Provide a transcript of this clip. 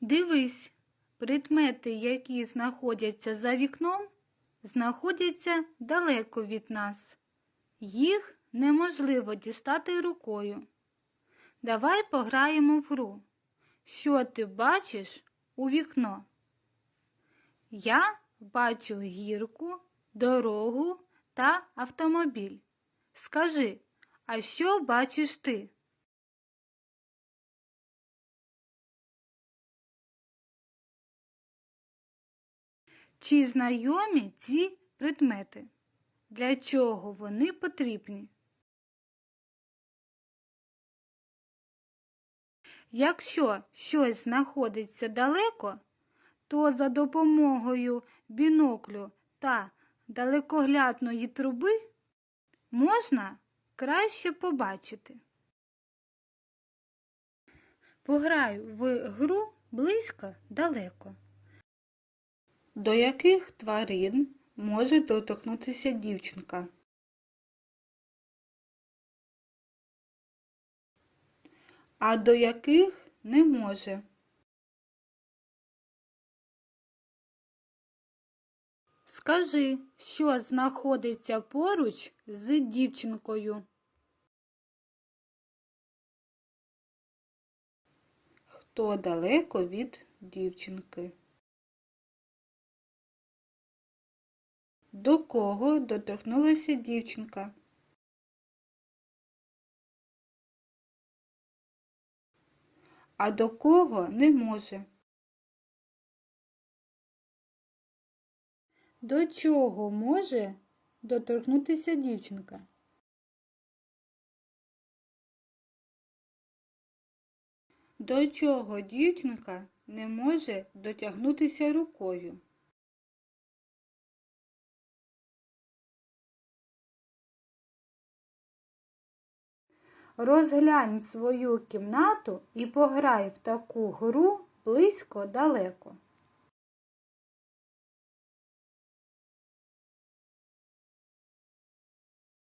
Дивись, предмети, які знаходяться за вікном, знаходяться далеко від нас. Їх неможливо дістати рукою. Давай пограємо в гру. Що ти бачиш у вікно? Я бачу гірку, дорогу та автомобіль. Скажи, а що бачиш ти? Чи знайомі ці предмети? Для чого вони потрібні? Якщо щось знаходиться далеко, то за допомогою біноклю та далекоглядної труби можна краще побачити. Пограю в гру близько далеко. До яких тварин може доторкнутися дівчинка? А до яких не може? Скажи, що знаходиться поруч з дівчинкою? Хто далеко від дівчинки? До кого доторкнулася дівчинка? А до кого не може? До чого може доторкнутися дівчинка? До чого дівчинка не може дотягнутися рукою? Розглянь свою кімнату і пограй в таку гру близько далеко.